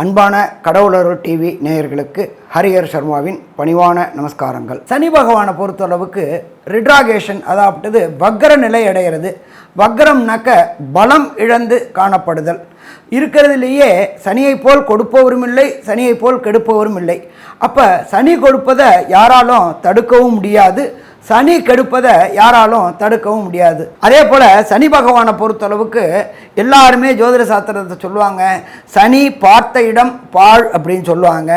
அன்பான கடவுளரு டிவி நேயர்களுக்கு ஹரிஹர் சர்மாவின் பணிவான நமஸ்காரங்கள். சனி பகவானை பொறுத்தளவுக்கு ரிட்ராகேஷன் அதாவது வக்கர நிலை அடைகிறது. வக்கரம்னாக்க பலம் இழந்து காணப்படுதல். இருக்கிறதுலேயே சனியை போல் கொடுப்பவரும் இல்லை சனியை போல் கெடுப்பவரும் இல்லை. அப்போ சனி கொடுப்பதை யாராலும் தடுக்கவும் முடியாது. சனி கெடுப்பதை யாராலும் தடுக்கவும் முடியாது. அதே போல் சனி பகவானை பொறுத்தளவுக்கு எல்லாருமே ஜோதிட சாஸ்திரத்தை சொல்லுவாங்க. சனி பார்த்த இடம் பாழ் அப்படின்னு சொல்லுவாங்க.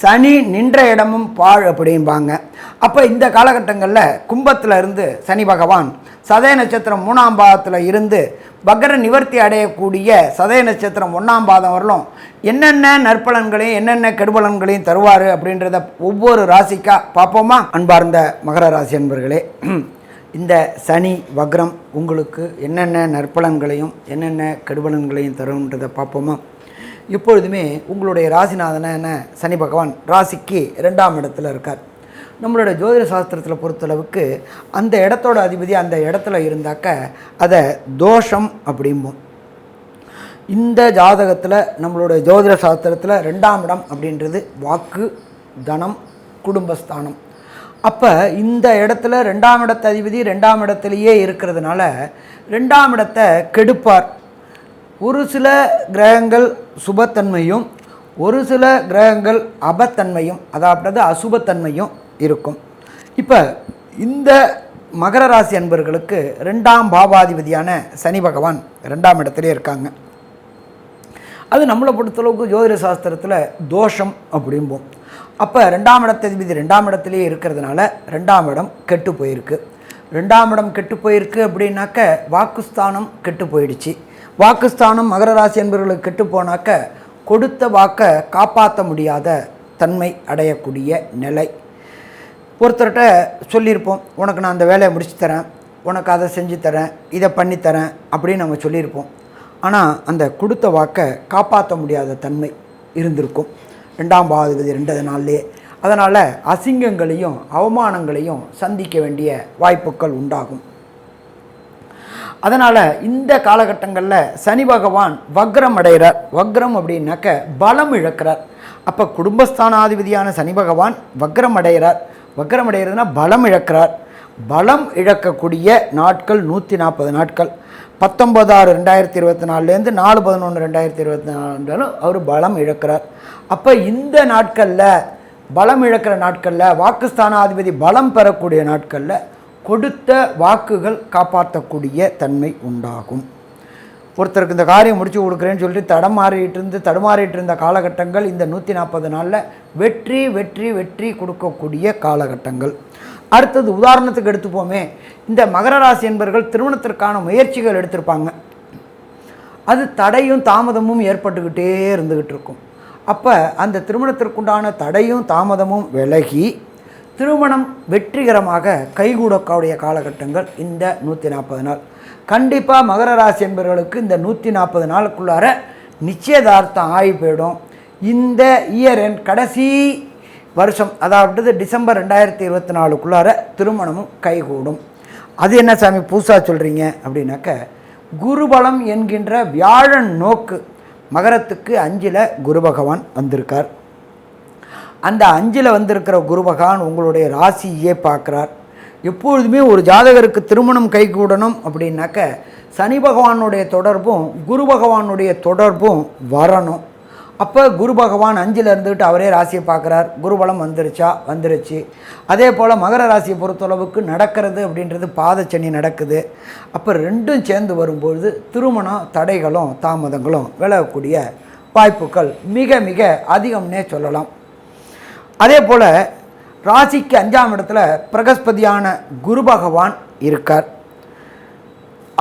சனி நின்ற இடமும் பாழ் அப்படிம்பாங்க. அப்போ இந்த காலகட்டங்களில் கும்பத்தில் இருந்து சனி பகவான் சதய நட்சத்திரம் மூணாம் பாதத்தில் இருந்து பக்ர நிவர்த்தி அடையக்கூடிய சதய நட்சத்திரம் ஒன்றாம் பாதம் வரலும் என்னென்ன நற்பலன்களையும் என்னென்ன கெடுபலன்களையும் தருவார் அப்படின்றத ஒவ்வொரு ராசிக்காக பார்ப்போமா? அன்பார்ந்த மகர ராசி அன்பர்களே இந்த சனி வக்ரம் உங்களுக்கு என்னென்ன நற்பலன்களையும் என்னென்ன கெடுபலன்களையும் தரும்ன்றதை பார்ப்போமா? எப்பொழுதுமே உங்களுடைய ராசிநாதன சனி பகவான் ராசிக்கு ரெண்டாம் இடத்துல இருக்கார். நம்மளோட ஜோதிட சாஸ்திரத்தில் பொறுத்தளவுக்கு அந்த இடத்தோட அதிபதி அந்த இடத்துல இருந்தாக்க அதை தோஷம் அப்படிம்போம். இந்த ஜாதகத்தில் நம்மளோட ஜோதிட சாஸ்திரத்தில் ரெண்டாம் இடம் அப்படின்றது வாக்கு தனம் குடும்பஸ்தானம். அப்போ இந்த இடத்துல ரெண்டாம் இடத்த அதிபதி ரெண்டாம் இடத்துலையே இருக்கிறதுனால ரெண்டாம் இடத்தை கெடுப்பார். ஒரு சில கிரகங்கள் சுபத்தன்மையும் ஒரு சில கிரகங்கள் அபத்தன்மையும் அதாவது அசுபத்தன்மையும் இருக்கும். இப்போ இந்த மகர ராசி அன்பர்களுக்கு ரெண்டாம் பாபாதிபதியான சனி பகவான் ரெண்டாம் இடத்துலே இருக்காங்க. அது நம்மளை பொறுத்தளவுக்கு ஜோதிட சாஸ்திரத்தில் தோஷம் அப்படிம்போம். அப்போ ரெண்டாம் இடத்ததிபதி ரெண்டாம் இடத்துலையே இருக்கிறதுனால ரெண்டாம் இடம் கெட்டு போயிருக்கு. ரெண்டாம் இடம் கெட்டு போயிருக்கு அப்படின்னாக்க வாக்குஸ்தானம் கெட்டு போயிடுச்சு. வாக்குஸ்தானம் மகர ராசி என்பவர்களுக்கு கெட்டு போனாக்க கொடுத்த வாக்கை காப்பாற்ற முடியாத தன்மை அடையக்கூடிய நிலை. ஒருத்தர்கிட்ட சொல்லியிருப்போம் உனக்கு நான் அந்த வேலையை முடிச்சு தரேன் உனக்கு அதை செஞ்சு தரேன் இதை பண்ணித்தரேன் அப்படின்னு நம்ம சொல்லியிருப்போம். ஆனால் அந்த கொடுத்த வாக்கை காப்பாற்ற முடியாத தன்மை இருந்திருக்கும். ரெண்டாம் பாதிபதி ரெண்டது நாள்லேயே. அதனால் அசிங்கங்களையும் அவமானங்களையும் சந்திக்க வேண்டிய வாய்ப்புகள் உண்டாகும். அதனால் இந்த காலகட்டங்களில் சனி பகவான் வக்ரம் அடைகிறார் வக்ரம் அப்படின்னாக்க பலம் இழக்கிறார். அப்போ குடும்பஸ்தானாதிபதியான சனி பகவான் வக்ரம் அடைகிறார் வக்ரம் அடைகிறதுனா பலம் இழக்கிறார். பலம் இழக்கக்கூடிய நாட்கள் நூற்றி நாற்பது நாட்கள். பத்தொம்பது ஆறு ரெண்டாயிரத்தி இருபத்தி நாலுலேருந்து நாலு பதினொன்று ரெண்டாயிரத்தி இருபத்தி நாலுன்றாலும் அவர் பலம் இழக்கிறார். அப்போ இந்த நாட்களில் பலம் இழக்கிற நாட்களில் வாக்குஸ்தானாதிபதி பலம் பெறக்கூடிய நாட்களில் கொடுத்த வாக்குகள் காப்பாற்றக்கூடிய தன்மை உண்டாகும். ஒருத்தருக்கு இந்த காரியம் முடிச்சு கொடுக்குறேன்னு சொல்லிட்டு தடமாறிட்டு இருந்து தடுமாறிட்டு இருந்த காலகட்டங்கள் இந்த நூற்றி நாற்பது நாளில் வெற்றி வெற்றி வெற்றி கொடுக்கக்கூடிய காலகட்டங்கள். அடுத்தது உதாரணத்துக்கு எடுத்துப்போமே. இந்த மகர ராசி என்பர்கள் திருமணத்திற்கான முயற்சிகள் எடுத்திருப்பாங்க. அது தடையும் தாமதமும் ஏற்பட்டுக்கிட்டே இருந்துக்கிட்டு இருக்கும். அப்போ அந்த திருமணத்திற்குண்டான தடையும் தாமதமும் விலகி திருமணம் வெற்றிகரமாக கைகூடக்கூடிய காலகட்டங்கள் இந்த நூற்றி நாற்பது நாள். கண்டிப்பாக மகர ராசி என்பவர்களுக்கு இந்த நூற்றி நாற்பது நாளுக்குள்ளார நிச்சயதார்த்தம் ஆகி போயிடும். இந்த இயர் என் கடைசி வருஷம் அதாவது டிசம்பர் ரெண்டாயிரத்தி இருபத்தி நாலுக்குள்ளார திருமணமும் கைகூடும். அது என்ன சாமி புதுசாக சொல்கிறீங்க அப்படின்னாக்க குருபலம் என்கின்ற வியாழன் நோக்கு மகரத்துக்கு அஞ்சில் குரு பகவான் வந்திருக்கார். அந்த அஞ்சில் வந்திருக்கிற குரு பகவான் உங்களுடைய ராசியே பார்க்குறார். எப்பொழுதுமே ஒரு ஜாதகருக்கு திருமணம் கைகூடணும் அப்படின்னாக்க சனி பகவானுடைய தொடர்பும் குரு பகவானுடைய தொடர்பும் வரணும். அப்போ குரு பகவான் அஞ்சில் இருந்துக்கிட்டு அவரே ராசியை பார்க்குறார். குருபலம் வந்துருச்சா? வந்துருச்சு. அதே போல் மகர ராசியை பொறுத்தளவுக்கு நடக்கிறது அப்படின்றது பாதச்சனி நடக்குது. அப்போ ரெண்டும் சேர்ந்து வரும்பொழுது திருமணம் தடைகளும் தாமதங்களும் விலகக்கூடிய வாய்ப்புகள் மிக மிக அதிகம்னே சொல்லலாம். அதே போல் ராசிக்கு அஞ்சாம் இடத்துல பிரகஸ்பதியான குரு பகவான் இருக்கார்.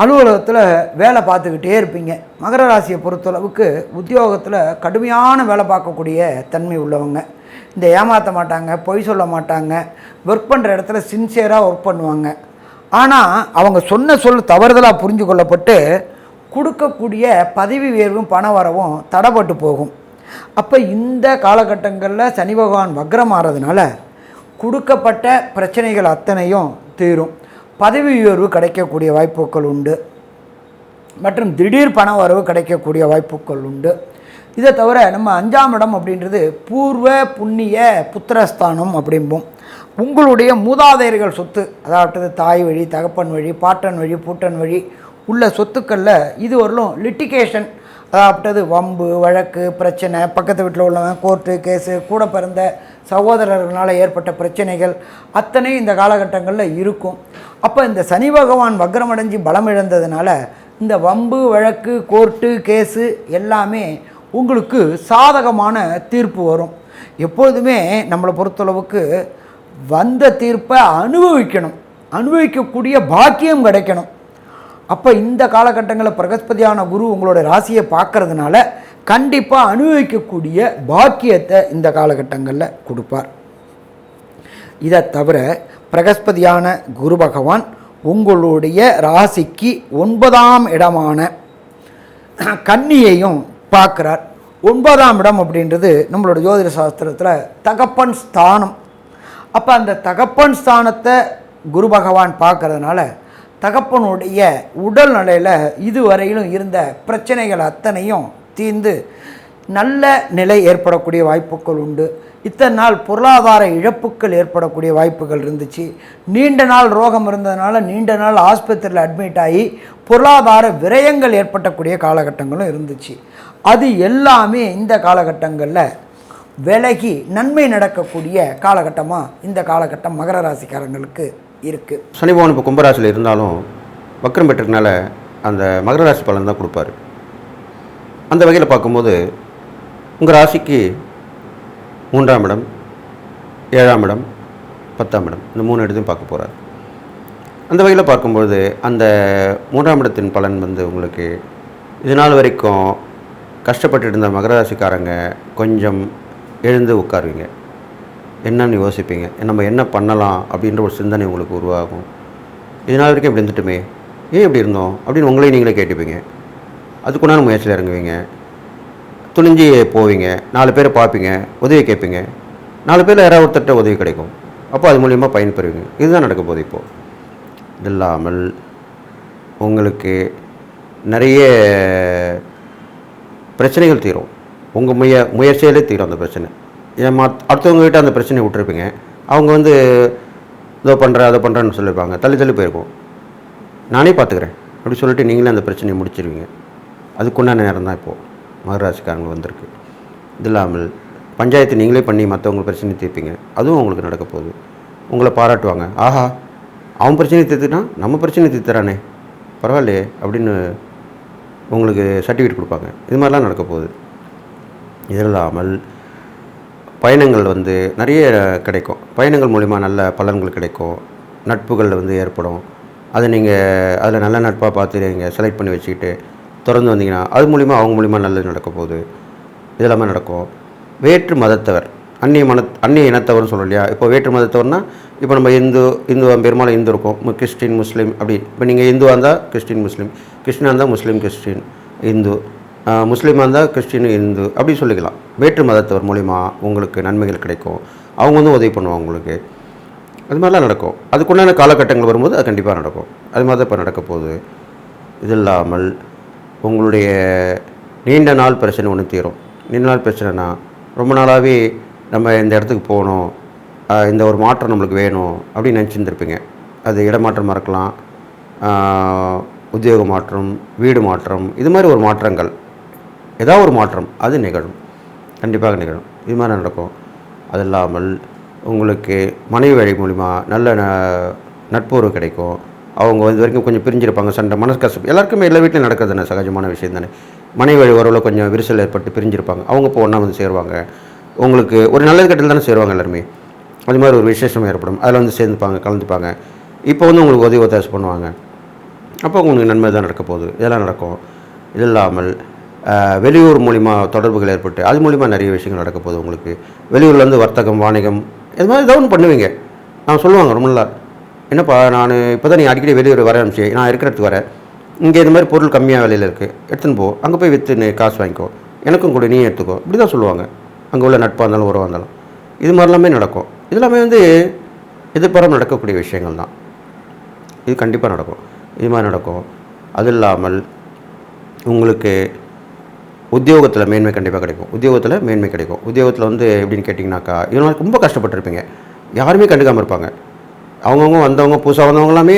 அலுவலகத்தில் வேலை பார்த்துக்கிட்டே இருப்பீங்க. மகர ராசியை பொறுத்தளவுக்கு உத்தியோகத்தில் கடுமையான வேலை பார்க்கக்கூடிய தன்மை உள்ளவங்க. இந்த ஏமாற்ற மாட்டாங்க பொய் சொல்ல மாட்டாங்க ஒர்க் பண்ணுற இடத்துல சின்சியராக ஒர்க் பண்ணுவாங்க. ஆனால் அவங்க சொன்ன சொல் தவறுதலாக புரிஞ்சு கொள்ளப்பட்டு கொடுக்கக்கூடிய பதவி உயர்வும் பண வரவும் தடைப்பட்டு போகும். அப்போ இந்த காலகட்டங்களில் சனி பகவான் வக்ரம் ஆறதுனால கொடுக்கப்பட்ட பிரச்சனைகள் அத்தனையும் தீரும். பதவி உயர்வு கிடைக்கக்கூடிய வாய்ப்புகள் உண்டு. மற்றும் திடீர் பண வரவு கிடைக்கக்கூடிய வாய்ப்புகள் உண்டு. இதை தவிர நம்ம அஞ்சாம் இடம் அப்படின்றது பூர்வ புண்ணிய புத்திரஸ்தானம் அப்படிம்போம். உங்களுடைய மூதாதையர்கள் சொத்து அதாவது தாய் வழி தகப்பன் வழி பாட்டன் வழி பூட்டன் வழி உள்ள சொத்துக்களில் இது வரலும் லிட்டிகேஷன் அதாவது வம்பு வழக்கு பிரச்சனை பக்கத்து வீட்டில் உள்ளவன் கோர்ட்டு கேஸு கூட பிறந்த சகோதரர்களால் ஏற்பட்ட பிரச்சனைகள் அத்தனை இந்த காலகட்டங்களில் இருக்கும். அப்போ இந்த சனி பகவான் வக்ரமடைஞ்சு பலம் இழந்ததுனால இந்த வம்பு வழக்கு கோர்ட்டு கேஸு எல்லாமே உங்களுக்கு சாதகமான தீர்ப்பு வரும். எப்போதுமே நம்மளை பொறுத்தளவுக்கு வந்த தீர்ப்பை அனுபவிக்கணும். அனுபவிக்கக்கூடிய பாக்கியம் கிடைக்கணும். அப்போ இந்த காலகட்டங்களில் பிரகஸ்பதியான குரு உங்களோட ராசியை பார்க்கறதுனால கண்டிப்பாக அனுபவிக்கக்கூடிய பாக்கியத்தை இந்த காலகட்டங்களில் கொடுப்பார். இதை தவிர பிரகஸ்பதியான குரு பகவான் உங்களுடைய ராசிக்கு ஒன்பதாம் இடமான கன்னியையும் பார்க்குறார். ஒன்பதாம் இடம் அப்படின்றது நம்மளோட ஜோதிட சாஸ்திரத்தில் தகப்பன் ஸ்தானம். அப்போ அந்த தகப்பன் ஸ்தானத்தை குரு பகவான் பார்க்கறதுனால தகப்பனுடைய உடல் நிலையில் இதுவரையிலும் இருந்த பிரச்சனைகள் அத்தனையும் தீர்ந்து நல்ல நிலை ஏற்படக்கூடிய வாய்ப்புகள் உண்டு. இத்தனை நாள் பொருளாதார இழப்புகள் ஏற்படக்கூடிய வாய்ப்புகள் இருந்துச்சு. நீண்ட நாள் ரோகம் இருந்ததுனால நீண்ட நாள் ஆஸ்பத்திரியில் அட்மிட் ஆகி பொருளாதார விரயங்கள் ஏற்படக்கூடிய காலகட்டங்களும் இருந்துச்சு. அது எல்லாமே இந்த காலகட்டங்களில் விலகி நன்மை நடக்கக்கூடிய காலகட்டமாக இந்த காலகட்டம் மகர ராசிக்காரங்களுக்கு இருக்குது சனி பகவான் இப்போ கும்பராசியில் இருந்தாலும் வக்ரம் பெற்றதுனால அந்த மகர ராசி பலன் தான் கொடுப்பாரு. அந்த வகையில் பார்க்கும்போது உங்கள் ராசிக்கு மூன்றாம் இடம் ஏழாம் இடம் பத்தாம் இடம் இந்த மூணு இடத்தையும் பார்க்க போகிறார் அந்த வகையில் பார்க்கும்பொழுது அந்த மூன்றாம் இடத்தின் பலன் வந்து உங்களுக்கு இது நாள் வரைக்கும் கஷ்டப்பட்டு இருந்த மகர ராசிக்காரங்க கொஞ்சம் எழுந்து உட்காருவீங்க. என்னன்னு யோசிப்பீங்க. நம்ம என்ன பண்ணலாம் அப்படின்ற ஒரு சிந்தனை உங்களுக்கு உருவாகும். இது நாள் வரைக்கும் இப்படி இருந்துட்டுமே ஏன் இப்படி இருந்தோம் அப்படின்னு உங்களே நீங்களே கேட்டுப்பீங்க. அதுக்குண்டான முயற்சியில் இறங்குவீங்க. துணிஞ்சு போவீங்க. நாலு பேரை பார்ப்பீங்க. உதவி கேட்பீங்க. நாலு பேரில் யாராவது ஒருத்தட்ட உதவி கிடைக்கும். அப்போ அது மூலியமாக பயன்பெறுவீங்க இதுதான் நடக்க போகுது இப்போது இது இல்லாமல் உங்களுக்கு நிறைய பிரச்சனைகள் தீரும். உங்கள் முய முயற்சியிலே தீரும் அந்த பிரச்சனை. அடுத்தவங்ககிட்ட அந்த பிரச்சனையை விட்டுருப்பீங்க. அவங்க வந்து இதோ பண்ணுற அதை பண்ணுறேன்னு சொல்லியிருப்பாங்க. தள்ளி தள்ளி போயிருக்கும். நானே பார்த்துக்கிறேன். அப்படி சொல்லிட்டு நீங்களே அந்த பிரச்சனையை முடிச்சிருவீங்க. அதுக்குண்டான நேரம் தான் இப்போது மகராசிக்காரங்க வந்திருக்கு. இது இல்லாமல் பஞ்சாயத்து நீங்களே பண்ணி மற்றவங்க பிரச்சனை தீர்ப்பீங்க. அதுவும் உங்களுக்கு நடக்க போகுது. உங்களை பாராட்டுவாங்க. ஆஹா அவன் பிரச்சனை தீர்த்துட்டான் நம்ம பிரச்சனை தீர்த்துறானே. பரவாயில்லையே அப்படின்னு உங்களுக்கு சர்டிஃபிகேட் கொடுப்பாங்க. இது மாதிரிலாம் நடக்க போகுது. இது இல்லாமல் பயணங்கள் வந்து நிறைய கிடைக்கும். பயணங்கள் மூலிமா நல்ல பலன்கள் கிடைக்கும். நட்புகள் வந்து ஏற்படும். அதை நீங்கள் அதில் நல்ல நட்பாக பார்த்து நீங்கள் செலக்ட் பண்ணி வச்சுக்கிட்டு திறந்து வந்தீங்கன்னா அது மூலிமா அவங்க மூலிமா நல்லது நடக்க போகுது. இதெல்லாமே நடக்கும். வேற்று மதத்தவர் அந்நிய மத அந்நிய இனத்தவர்னு சொல்கிறோம் இல்லையா? இப்போ வேற்று மதத்தவர்னா இப்போ நம்ம இந்து இந்து பெரும்பாலும் இந்து இருக்கும். கிறிஸ்டின் முஸ்லீம் அப்படி. இப்போ நீங்கள் இந்துவாக இருந்தால் கிறிஸ்டின் முஸ்லீம். கிறிஸ்டினாக இருந்தால் முஸ்லீம் கிறிஸ்டின் இந்து. முஸ்லீமாக இருந்தால் கிறிஸ்டின் இந்து அப்படி சொல்லிக்கலாம். வேற்று மதத்தவர் மூலிமா உங்களுக்கு நன்மைகள் கிடைக்கும். அவங்க வந்து உதவி பண்ணுவாங்க உங்களுக்கு. அது மாதிரிலாம் நடக்கும். அதுக்குண்டான காலகட்டங்கள் வரும்போது அது கண்டிப்பாக நடக்கும். அது மாதிரி தான் இப்போ நடக்க போகுது. இது இல்லாமல் உங்களுடைய நீண்ட நாள் பிரச்சனை ஒன்று தீரும். நீண்ட நாள் பிரச்சனைனா ரொம்ப நாளாகவே நம்ம இந்த இடத்துக்கு போகணும். இந்த ஒரு மாற்றம் நம்மளுக்கு வேணும் அப்படின்னு நினச்சிருந்துருப்பீங்க. அது இடமாற்றமாக இருக்கலாம் உத்தியோக மாற்றம் வீடு மாற்றம் இது மாதிரி ஒரு மாற்றங்கள். ஏதாவது ஒரு மாற்றம் அது நிகழும். கண்டிப்பாக நிகழும். இது மாதிரி நடக்கும். அது இல்லாமல் உங்களுக்கு மனைவி வழி மூலிமா நல்ல ந- நட்புறவு கிடைக்கும். அவங்க இது வரைக்கும் கொஞ்சம் பிரிஞ்சிருப்பாங்க சண்டை மனக்கசப்பு. எல்லாருக்குமே எல்லா வீட்டிலும் நடக்கிறது தானே? சகஜமான விஷயம் தானே? மனைவி வழி உறவில் கொஞ்சம் விரிசல் ஏற்பட்டு பிரிஞ்சிருப்பாங்க. அவங்க இப்போ ஒன்றா வந்து சேருவாங்க. உங்களுக்கு ஒரு நல்லது கட்டில் தானே சேருவாங்க எல்லாருமே. அது மாதிரி ஒரு விசேஷம் ஏற்படும். அதில் வந்து சேர்ந்துப்பாங்க கலந்துப்பாங்க. இப்போ வந்து உங்களுக்கு உதவி ஒத்தாசை பண்ணுவாங்க. அப்போ உங்களுக்கு நன்மை தான் நடக்க போகுது. இதெல்லாம் நடக்கும். இது இல்லாமல் வெளியூர் மூலிமா தொடர்புகள் ஏற்பட்டு அது மூலிமா நிறைய விஷயங்கள் நடக்க போகுது உங்களுக்கு. வெளியூர்லேருந்து வர்த்தகம் வாணிகம் இது மாதிரி ஏதாவது ஒன்று பண்ணுவீங்க. நான் சொல்லுவாங்க ரொம்ப நல்லா. என்னப்பா நான் இப்போ தான் நீ அடிக்கடி வெளியூர் வர ஆரம்பிச்சு நான் இருக்கிற இடத்துக்கு வரேன். இங்கே இந்த மாதிரி பொருள் கம்மியாக விலையில் இருக்குது எடுத்துன்னு போ. அங்கே போய் விற்று நீ காசு வாங்கிக்கோ. எனக்கும் கூட நீ எடுத்துக்கோ. இப்படி தான் சொல்லுவாங்க. அங்கே உள்ள நட்பாக இருந்தாலும் உறவாக இருந்தாலும். இது மாதிரிலாமே நடக்கும். இது எல்லாமே வந்து எதிர்பாராமல் நடக்கக்கூடிய விஷயங்கள் தான். இது கண்டிப்பாக நடக்கும். இது மாதிரி நடக்கும். அது இல்லாமல் உங்களுக்கு உத்தியோகத்தில் மேன்மை கண்டிப்பாக கிடைக்கும். உத்தியோகத்தில் மேன்மை கிடைக்கும். உத்தியோகத்தில் வந்து எப்படின்னு கேட்டிங்கனாக்கா இவங்க ரொம்ப கஷ்டப்பட்டிருப்பீங்க. யாருமே கண்டுக்காமல் இருப்பாங்க. அவங்கவுங்க வந்தவங்க புதுசாக வந்தவங்க எல்லாமே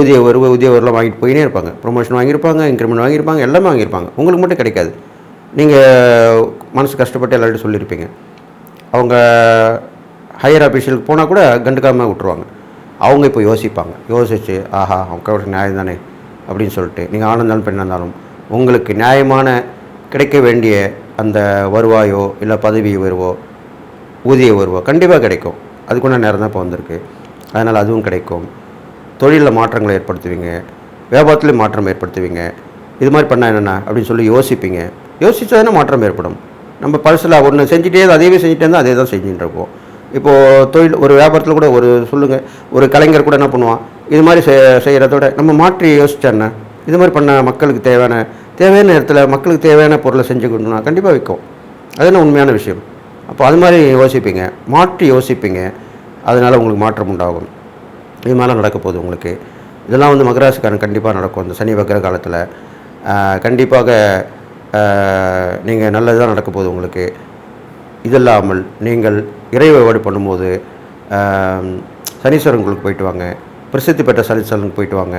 ஊதிய உயர்வு ஊதிய உயர்வுலாம் வாங்கிட்டு போயினே இருப்பாங்க. ப்ரொமோஷன் வாங்கியிருப்பாங்க இன்க்ரிமெண்ட் வாங்கியிருப்பாங்க எல்லாமே வாங்கியிருப்பாங்க. உங்களுக்கு மட்டும் கிடைக்காது. நீங்கள் மனசு கஷ்டப்பட்டு எல்லார்ட்டும் சொல்லியிருப்பீங்க. அவங்க ஹையர் ஆஃபீஷியலுக்கு போனால் கூட கண்டுக்காமல் விட்டுருவாங்க. அவங்க இப்போ யோசிப்பாங்க. யோசிச்சு ஆஹா அவங்க நியாயம் தானே? அப்படின்னு சொல்லிட்டு நீங்கள் ஆனந்தாலும் பெண்ணாக இருந்தாலும் உங்களுக்கு நியாயமான கிடைக்க வேண்டிய அந்த வருவாயோ இல்லை பதவி உயர்வோ ஊதிய உயர்வோ கண்டிப்பாக கிடைக்கும். அதுக்குள்ள நேரம் தான் இப்போ வந்திருக்கு. அதனால் அதுவும் கிடைக்கும். தொழிலில் மாற்றங்களை ஏற்படுத்துவீங்க. வியாபாரத்துலேயும் மாற்றம் ஏற்படுத்துவீங்க. இது மாதிரி பண்ணால் என்னென்ன அப்படின்னு சொல்லி யோசிப்பீங்க. யோசித்தா தானே மாற்றம் ஏற்படும். நம்ம பழசில் ஒன்று செஞ்சுட்டே அதையவே செஞ்சுட்டே இருந்தால் அதே தான் செஞ்சுட்டு இருப்போம். இப்போது தொழில் ஒரு வியாபாரத்தில் கூட ஒரு சொல்லுங்கள் ஒரு கலைஞர் கூட என்ன பண்ணுவான்? இது மாதிரி செய்கிறதோட நம்ம மாற்றி யோசிச்சா இது மாதிரி பண்ண மக்களுக்கு தேவையான தேவையான நேரத்தில் மக்களுக்கு தேவையான பொருளை செஞ்சு கொடுத்தோம்னா கண்டிப்பாக விற்கும். அதுதான் உண்மையான விஷயம்? அப்போ அது மாதிரி யோசிப்பீங்க. மாற்றி யோசிப்பீங்க. அதனால் உங்களுக்கு மாற்றம் உண்டாகும். இது மாதிரிலாம் நடக்க போகுது உங்களுக்கு. இதெல்லாம் வந்து மகராசிக்காரன் கண்டிப்பாக நடக்கும். இந்த சனி வக்கர காலத்தில் கண்டிப்பாக நீங்கள் நல்லது தான் நடக்க போகுது உங்களுக்கு. இது இல்லாமல் நீங்கள் இறை வழிபாடு பண்ணும்போது ஆஹ், சனீஸ்வரன் கோயிலுக்கு போயிட்டு வாங்க. பிரசித்தி பெற்ற சனீஸ்வரனுக்கு போயிட்டு வாங்க.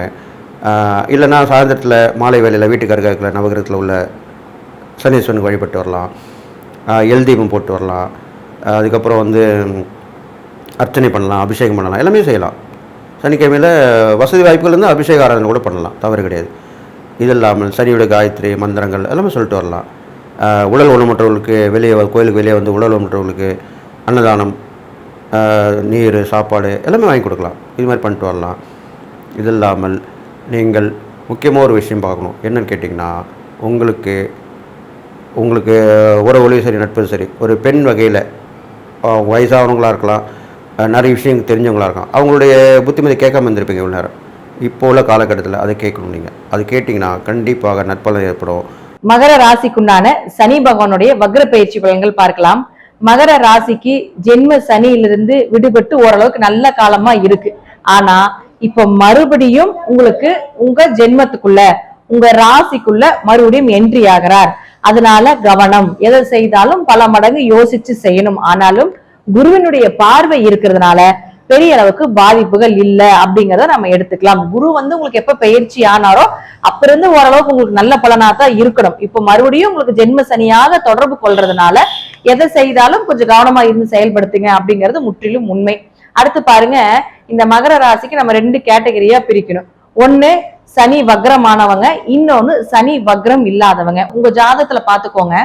இல்லைனா இல்லைன்னா சாயந்தரத்தில் மாலை வேலையில் வீட்டுக்கு அருகாக்கில் நவகிரகத்தில் உள்ள சனீஸ்வரனுக்கு வழிபட்டு வரலாம். ஆஹ், எல் தீபம் போட்டு வரலாம். அதுக்கப்புறம் வந்து அர்ச்சனை பண்ணலாம் அபிஷேகம் பண்ணலாம் எல்லாமே செய்யலாம். சனிக்கிழமையில் வசதி வாய்ப்புகள் இருந்தால் அபிஷேக ஆராதனை கூட பண்ணலாம் தவறு கிடையாது. இது இல்லாமல் சனியோட காயத்ரி மந்திரங்கள் எல்லாமே சொல்லிட்டு வரலாம். உடல் ஊனமுற்றவர்களுக்கு வெளியே கோயிலுக்கு வெளியே வந்து உடல் ஊனமுற்றவர்களுக்கு அன்னதானம் நீர் சாப்பாடு எல்லாமே வாங்கி கொடுக்கலாம். இது மாதிரி பண்ணிட்டு வரலாம். இது இல்லாமல் நீங்கள் முக்கியமாக ஒரு விஷயம் பார்க்கணும். என்னன்னு கேட்டிங்கன்னா உங்களுக்கு உங்களுக்கு உறவுலையும் சரி நட்பும் சரி ஒரு பெண் வகையில் வயசானவங்களாக இருக்கலாம் நிறைய விஷயங்கள் தெரிஞ்சவங்களா இருக்கலாம் அவங்களுடைய புத்திமதி கேட்காம இருந்திருப்பீங்க இவ்வளோ நேரம். இப்போ உள்ள காலகட்டத்தில் அதை கேட்கணும் நீங்கள் அது கேட்டிங்கன்னா கண்டிப்பாக நற்பலன் ஏற்படும். மகர ராசிக்குண்டான சனி பகவானுடைய வக்ர பயிற்சி பலன்கள் பார்க்கலாம். மகர ராசிக்கு ஜென்ம சனியிலிருந்து விடுபட்டு ஓரளவுக்கு நல்ல காலமா இருக்கு. ஆனா இப்ப மறுபடியும் உங்களுக்கு உங்க ஜென்மத்துக்குள்ள உங்க ராசிக்குள்ள மறுபடியும் என்ட்ரி ஆகிறார். அதனால கவனம். எதை செய்தாலும் பல மடங்கு யோசிச்சு செய்யணும். ஆனாலும் குருவினுடைய பார்வை இருக்கிறதுனால பெரிய அளவுக்கு பாதிப்புகள் இல்ல அப்படிங்கறத நம்ம எடுத்துக்கலாம். குரு வந்து உங்களுக்கு எப்ப பயிற்சி ஆனாரோ அப்ப இருந்து ஓரளவுக்கு உங்களுக்கு நல்ல பலனா தான் இருக்கணும். இப்ப மறுபடியும் உங்களுக்கு ஜென்ம சனியாக தொடர்பு கொள்றதுனால எதை செய்தாலும் கொஞ்சம் கவனமா இருந்து செயல்படுத்துங்க அப்படிங்கிறது முற்றிலும் உண்மை. அடுத்து பாருங்க இந்த மகர ராசிக்கு நம்ம ரெண்டு கேட்டகரியா பிரிக்கணும். ஒண்ணு சனி வக்ரமானவங்க இன்னொன்னு சனி வக்ரம் இல்லாதவங்க. உங்க ஜாதகத்துல பாத்துக்கோங்க.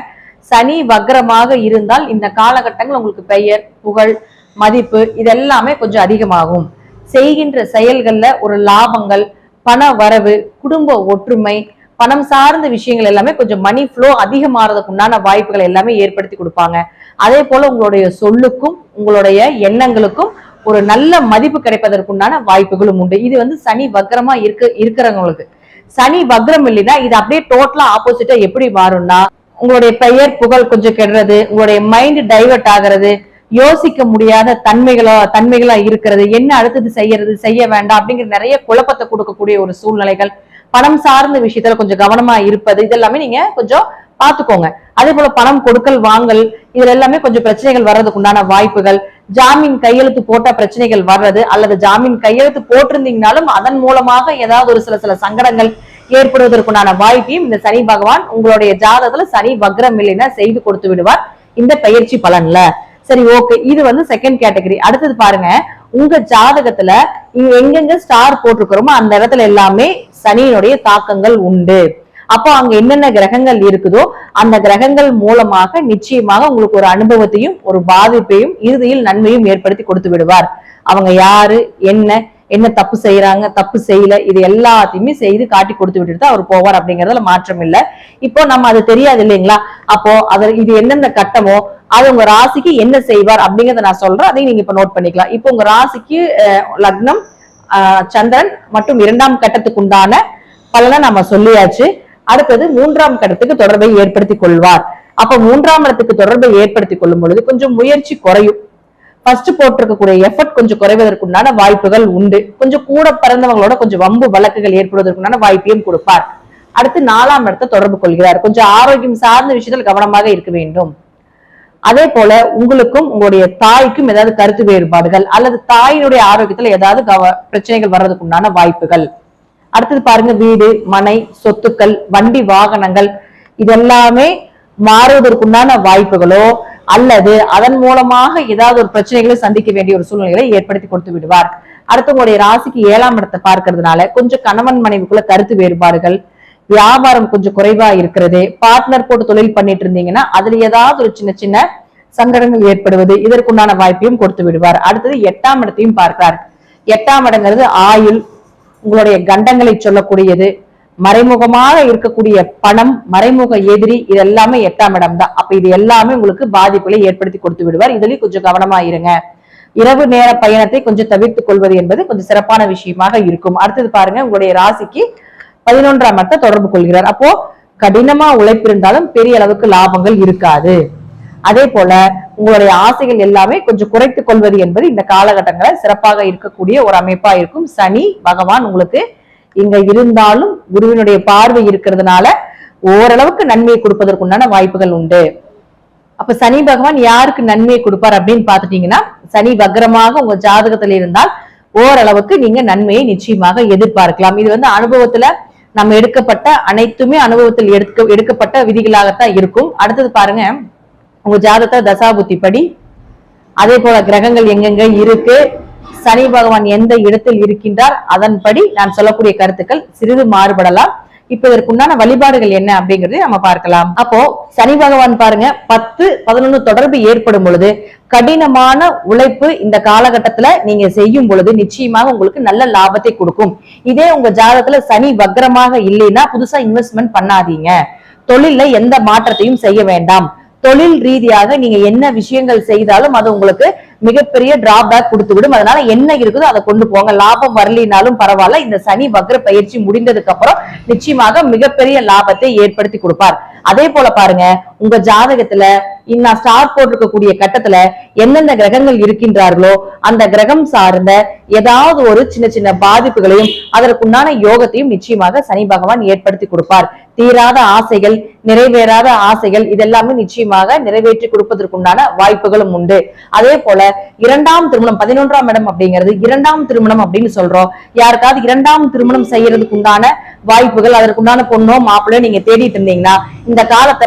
சனி வக்ரமாக இருந்தால் இந்த காலகட்டங்கள் உங்களுக்கு பெயர் புகழ் மதிப்பு இதெல்லாமே கொஞ்சம் அதிகமாகும். செய்கின்ற செயல்கள்ல ஒரு லாபங்கள் பண வரவு குடும்ப ஒற்றுமை பணம் சார்ந்த விஷயங்கள் எல்லாமே கொஞ்சம் மணி ஃப்ளோ அதிகமாறதுக்கு உண்டான வாய்ப்புகள் எல்லாமே ஏற்படுத்தி கொடுப்பாங்க. அதே போல உங்களுடைய சொல்லுக்கும் உங்களுடைய எண்ணங்களுக்கும் ஒரு நல்ல மதிப்பு கிடைப்பதற்குண்டான வாய்ப்புகளும் உண்டு. இது வந்து சனி வக்ரமா இருக்க இருக்கிறவங்களுக்கு. சனி வக்ரம் இல்லைன்னா இது அப்படியே டோட்டலா ஆப்போசிட்டா எப்படி மாறும்னா உங்களுடைய பெயர் புகழ் கொஞ்சம் கெடுறது உங்களுடைய மைண்ட் டைவர்ட் ஆகுறது யோசிக்க முடியாத தன்மைகளா தன்மைகளா இருக்கிறது என்ன அடுத்தது செய்யறது செய்ய வேண்டாம் அப்படிங்கிற நிறைய குழப்பத்தை கொடுக்கக்கூடிய ஒரு சூழ்நிலைகள் பணம் சார்ந்த விஷயத்துல கொஞ்சம் கவனமா இருப்பது இதெல்லாமே நீங்க கொஞ்சம் பாத்துக்கோங்க அதே போல பணம் கொடுக்கல் வாங்கல் இதுல எல்லாமே கொஞ்சம் பிரச்சனைகள் வர்றதுக்கு உண்டான வாய்ப்புகள் ஜாமீன் கையெழுத்து போட்ட பிரச்சனைகள் வர்றது அல்லது ஜாமீன் கையெழுத்து போட்டிருந்தீங்கனாலும் அதன் மூலமாக ஏதாவது ஒரு சில சில சங்கடங்கள் ஏற்படுவதற்குண்டான வாய்ப்பையும் இந்த சனி பகவான் உங்களுடைய ஜாதகத்துல சனி வக்ரம் இல்லைன்னா செய்து கொடுத்து விடுவார். இந்த பயிற்சி பலன்ல. சரி ஓகே இது வந்து செகண்ட் கேட்டகரி அடுத்தது பாருங்க. உங்க ஜாதகத்துல இங்க எங்கெங்க ஸ்டார் போட்டிருக்கிறோமோ அந்த இடத்துல எல்லாமே சனியினுடைய தாக்கங்கள் உண்டு. அப்போ அங்க என்னென்ன கிரகங்கள் இருக்குதோ அந்த கிரகங்கள் மூலமாக நிச்சயமாக உங்களுக்கு ஒரு அனுபவத்தையும் ஒரு பாதிப்பையும் இறுதியில் நன்மையும் ஏற்படுத்தி கொடுத்து விடுவார். அவங்க யாரு என்ன என்ன தப்பு செய்யறாங்க தப்பு செய்யல இது எல்லாத்தையுமே செய்து காட்டி கொடுத்து விட்டுட்டு தான் அவர் போவார் அப்படிங்கறதுல மாற்றம் இல்ல. இப்போ நம்ம அது தெரியாது இல்லைங்களா? அப்போ அது இது எந்தெந்த கட்டமோ அது உங்க ராசிக்கு என்ன செய்வார் அப்படிங்கறத நான் சொல்றேன். அதையும் நீங்க இப்ப நோட் பண்ணிக்கலாம். இப்போ உங்க ராசிக்கு லக்னம் சந்திரன் மற்றும் இரண்டாம் கட்டத்துக்கு உண்டான பலனை நம்ம சொல்லியாச்சு. அடுத்தது மூன்றாம் கடத்துக்கு தொடர்பை ஏற்படுத்திக் கொள்வார். அப்ப மூன்றாம் இடத்துக்கு தொடர்பை ஏற்படுத்திக் கொள்ளும் பொழுது கொஞ்சம் முயற்சி குறையும். ஃபர்ஸ்ட் போட்டிருக்கக்கூடிய எஃபர்ட் கொஞ்சம் குறைவதற்குண்டான வாய்ப்புகள் உண்டு. கொஞ்சம் கூட பிறந்தவங்களோட கொஞ்சம் வம்பு வழக்குகள் ஏற்படுவதற்குண்டான வாய்ப்பையும் கொடுப்பார். அடுத்து நாலாம் இடத்தை தொடர்பு கொள்கிறார். கொஞ்சம் ஆரோக்கியம் சார்ந்த விஷயத்தில் கவனமாக இருக்க வேண்டும். அதே போல உங்களுக்கும் உங்களுடைய தாய்க்கும் ஏதாவது கருத்து வேறுபாடுகள் அல்லது தாயினுடைய ஆரோக்கியத்துல ஏதாவது பிரச்சனைகள் வர்றதுக்கு உண்டான வாய்ப்புகள். அடுத்தது பாருங்க வீடு மனை சொத்துக்கள் வண்டி வாகனங்கள். இதெல்லாமே மாறுவதற்குண்டான வாய்ப்புகளோ அல்லது அதன் மூலமாக ஏதாவது ஒரு பிரச்சனைகளை சந்திக்க வேண்டிய ஒரு சூழ்நிலைகளை ஏற்படுத்தி கொடுத்து விடுவார். அடுத்து உங்களுடைய ராசிக்கு ஏழாம் இடத்தை பார்க்கறதுனால கொஞ்சம் கணவன் மனைவிக்குள்ள கருத்து வேறுபாடுகள் வியாபாரம் கொஞ்சம் குறைவா இருக்கிறது பார்ட்னர் போட்டு தொழில் பண்ணிட்டு இருந்தீங்கன்னா அதுல ஏதாவது ஒரு சின்ன சின்ன சங்கடங்கள் ஏற்படுவது இதற்குண்டான வாய்ப்பையும் கொடுத்து விடுவார். அடுத்தது எட்டாம் இடத்தையும் பார்க்கிறார். எட்டாம் இடங்கிறது ஆயுள் உங்களுடைய கண்டங்களை சொல்லக்கூடியது மறைமுகமாக இருக்கக்கூடிய பணம் மறைமுக எதிரி இது எல்லாமே எட்டாம் இடம் தான் அப்ப இது எல்லாமே உங்களுக்கு பாதிப்புகளை ஏற்படுத்தி கொடுத்து விடுவார். இதுலயும் கொஞ்சம் கவனமா இருங்க. இரவு நேர பயணத்தை கொஞ்சம் தவிர்த்துக் கொள்வது என்பது கொஞ்சம் சிறப்பான விஷயமாக இருக்கும். அடுத்தது பாருங்க உங்களுடைய ராசிக்கு பதினொன்றாம் இடத்தை தொடர்பு கொள்கிறார். அப்போ கடினமா உழைப்பிருந்தாலும் பெரிய அளவுக்கு லாபங்கள் இருக்காது. அதே போல உங்களுடைய ஆசைகள் எல்லாமே கொஞ்சம் குறைத்துக் கொள்வது என்பது இந்த காலகட்டங்களை சிறப்பாக இருக்கக்கூடிய ஒரு அமைப்பா இருக்கும். சனி பகவான் உங்களுக்கு இங்க இருந்தாலும் குருவினுடைய பார்வை இருக்கிறதுனால ஓரளவுக்கு நன்மையை கொடுப்பதற்குண்டான வாய்ப்புகள் உண்டு. அப்ப சனி பகவான் யாருக்கு நன்மையை கொடுப்பார் அப்படின்னு பாத்துட்டீங்கன்னா சனி வக்ரமாக உங்க ஜாதகத்துல இருந்தால் ஓரளவுக்கு நீங்க நன்மையை நிச்சயமாக எதிர்பார்க்கலாம். இது வந்து அனுபவத்துல நம்ம எடுக்கப்பட்ட அனைத்துமே அனுபவத்தில் எடுக்க எடுக்கப்பட்ட விதிகளாகத்தான் இருக்கும். அடுத்தது பாருங்க. உங்க ஜாதத்தை தசாபுத்தி படி. அதே போல கிரகங்கள் எங்கெங்க இருக்கு? சனி பகவான் எந்த இடத்தில் இருக்கின்றார்? அதன்படி நான் சொல்லக்கூடிய கருத்துக்கள் சிறிது மாறுபடலாம். இப்ப இதற்குண்டான வழிபாடுகள் என்ன அப்படிங்கறதை நம்ம பார்க்கலாம். அப்போ சனி பகவான் பாருங்க பத்து பதினொன்னு தொடர்பு ஏற்படும் பொழுது கடினமான உழைப்பு இந்த காலகட்டத்துல நீங்க செய்யும் பொழுது நிச்சயமாக உங்களுக்கு நல்ல லாபத்தை கொடுக்கும். இதே உங்க ஜாதகத்துல சனி வக்ரமாக இல்லைன்னா புதுசா இன்வெஸ்ட்மெண்ட் பண்ணாதீங்க. தொழில எந்த மாற்றத்தையும் செய்ய வேண்டாம். தொழில் ரீதியாக நீங்க என்ன விஷயங்கள் செய்தாலும் அது உங்களுக்கு மிகப்பெரிய டிராபேக் கொடுத்து விடும் அதனால என்ன இருக்குதோ அதை கொண்டு போங்க. லாபம் வரலினாலும் பரவாயில்ல. இந்த சனி வக்ர பயிற்சி முடிந்ததுக்கு அப்புறம் நிச்சயமாக மிகப்பெரிய லாபத்தை ஏற்படுத்தி கொடுப்பார். அதே போல பாருங்க உங்க ஜாதகத்துல இன்னா ஸ்டார் போட்டிருக்கக்கூடிய கட்டத்துல எந்தெந்த கிரகங்கள் இருக்கின்றார்களோ அந்த கிரகம் சார்ந்த ஏதாவது ஒரு சின்ன சின்ன பாதிப்புகளையும் அதற்குண்டான யோகத்தையும் நிச்சயமாக சனி பகவான் ஏற்படுத்தி கொடுப்பார். தீராத ஆசைகள் நிறைவேறாத ஆசைகள் இதெல்லாமே நிச்சயமாக நிறைவேற்றி கொடுப்பதற்குண்டான வாய்ப்புகளும் உண்டு. அதே போல இரண்டாம் திருமணம் பதினொன்றாம் இடம் அப்படிங்கிறது இரண்டாம் திருமணம் அப்படின்னு சொல்றோம். யாருக்காவது இரண்டாம் திருமணம் செய்யறதுக்கு உண்டான வாய்ப்புகள் அதற்குண்டான பொண்ணோ மாப்பிள்ளையோ நீங்க தேடிட்டு இருந்தீங்கன்னா இந்த காலத்தை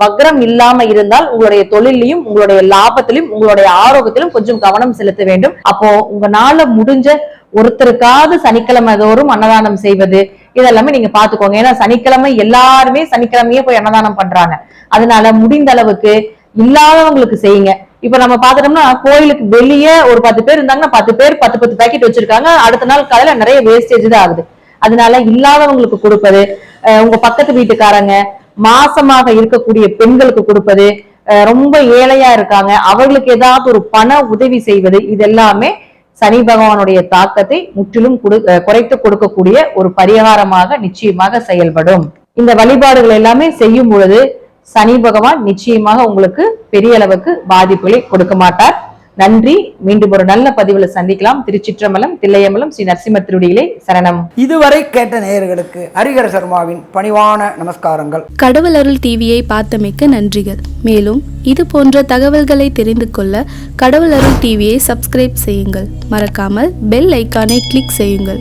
வக்ரம் இல்லாம இருந்தால் உங்களுடைய தொழிலையும் உங்களுடைய லாபத்திலும் உங்களுடைய ஆரோக்கியத்திலும் கொஞ்சம் கவனம் செலுத்த வேண்டும். அப்போ உங்களால முடிஞ்ச ஒருத்தருக்காவது சனிக்கிழமை தோறும் அன்னதானம் செய்வது இதெல்லாமே நீங்க பாத்துக்கோங்க ஏன்னா சனிக்கிழமை எல்லாருமே சனிக்கிழமையே போய் அன்னதானம் பண்றாங்க. அதனால முடிந்த அளவுக்கு இல்லாதவங்களுக்கு செய்யுங்க. இப்ப நம்ம பாத்துட்டோம்னா கோயிலுக்கு வெளியே ஒரு பத்து பேர் இருந்தாங்கன்னா பத்து பேர் பத்து பத்து பேக்கெட் வச்சிருக்காங்க. அடுத்த நாள் காலையில நிறைய வேஸ்டேஜ் தான் ஆகுது. அதனால இல்லாதவங்களுக்கு கொடுப்பது உங்க பக்கத்து வீட்டுக்காரங்க மாசமாக இருக்கக்கூடிய பெண்களுக்கு கொடுப்பது ரொம்ப ஏழையா இருக்காங்க. அவர்களுக்கு ஏதாவது ஒரு பண உதவி செய்வது இது எல்லாமே சனி பகவானுடைய தாக்கத்தை முற்றிலும் குடு- குறைத்து கொடுக்கக்கூடிய ஒரு பரிகாரமாக நிச்சயமாக செயல்படும். இந்த வழிபாடுகள் எல்லாமே செய்யும் பொழுது சனி பகவான் நிச்சயமாக உங்களுக்கு பெரிய அளவுக்கு பாதிப்புகளை கொடுக்க மாட்டார். நன்றி. மீண்டும் ஒரு நல்ல பதிவுல சந்திக்கலாம். திருச்சிற்றம்பலம் தில்லையம்பலம் ஸ்ரீ நரசிம்ம திருடியிலே சரணம். இதுவரை கேட்ட நேயர்களுக்கு ஹரிஹர சர்மாவின் பணிவான நமஸ்காரங்கள். கடவுள் அருள் டிவியை பார்த்தமைக்க நன்றிகள். மேலும் இது போன்ற தகவல்களை தெரிந்து கொள்ள கடவுள் அருள் டிவியை சப்ஸ்கிரைப் செய்யுங்கள். மறக்காமல் பெல் ஐக்கானை கிளிக் செய்யுங்கள்.